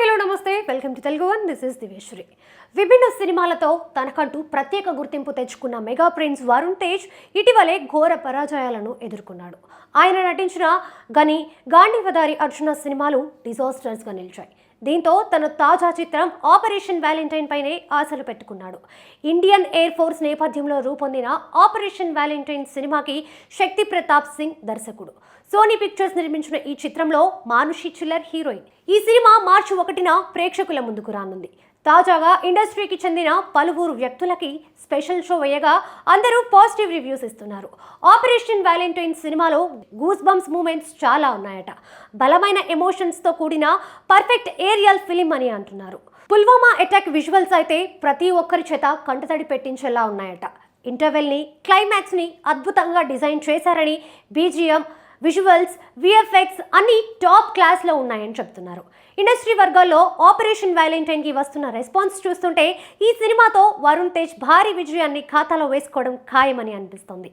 Hello namaste. Welcome to Telugu one. This is Diveswari విభిన్న సినిమాలతో తనకంటూ ప్రత్యేక గుర్తింపు తెచ్చుకున్న మెగా ప్రిన్స్ వరుణ్ తేజ్ ఇటీవలే ఘోర పరాజయాలను ఎదుర్కొన్నాడు. ఆయన నటించిన గని గాంధీవదారి అర్జున సినిమాలు డిజాస్టర్స్గా నిలిచాయి. దీంతో తన తాజా చిత్రం ఆపరేషన్ వ్యాలంటైన్ పైనే ఆశలు పెట్టుకున్నాడు. ఇండియన్ ఎయిర్ ఫోర్స్ నేపథ్యంలో రూపొందిన ఆపరేషన్ వ్యాలంటైన్ సినిమాకి శక్తి ప్రతాప్ సింగ్ దర్శకుడు. సోనీ పిక్చర్స్ నిర్మించిన ఈ చిత్రంలో మానుషి చిల్లర్ హీరోయిన్. ఈ సినిమా మార్చి ఒకటిన ప్రేక్షకుల ముందుకు రానుంది. తాజాగా ఇండస్ట్రీకి చెందిన పలువురు వ్యక్తులకి స్పెషల్ షో వేయగా అందరూ పాజిటివ్ రివ్యూస్ ఇస్తున్నారు. ఆపరేషన్ వ్యాలంటైన్ సినిమాలో గూస్ బంప్స్ మూమెంట్స్ చాలా ఉన్నాయట. బలమైన ఎమోషన్స్తో కూడిన పర్ఫెక్ట్ ఏరియల్ ఫిలిం అని అంటున్నారు. పుల్వామా అటాక్ విజువల్స్ అయితే ప్రతి ఒక్కరి చేత కంటతడి పెట్టించేలా ఉన్నాయట. ఇంటర్వెల్ని క్లైమాక్స్ని అద్భుతంగా డిజైన్ చేశారని బీజిఎం విజువల్స్ విఎఫ్ఎక్స్ అన్ని టాప్ క్లాస్లో ఉన్నాయని చెప్తున్నారు. ఇండస్ట్రీ వర్గాల్లో ఆపరేషన్ వ్యాలంటైన్కి వస్తున్న రెస్పాన్స్ చూస్తుంటే ఈ సినిమాతో వరుణ్ తేజ్ భారీ విజయాన్ని ఖాతాలో వేసుకోవడం ఖాయమని అనిపిస్తోంది.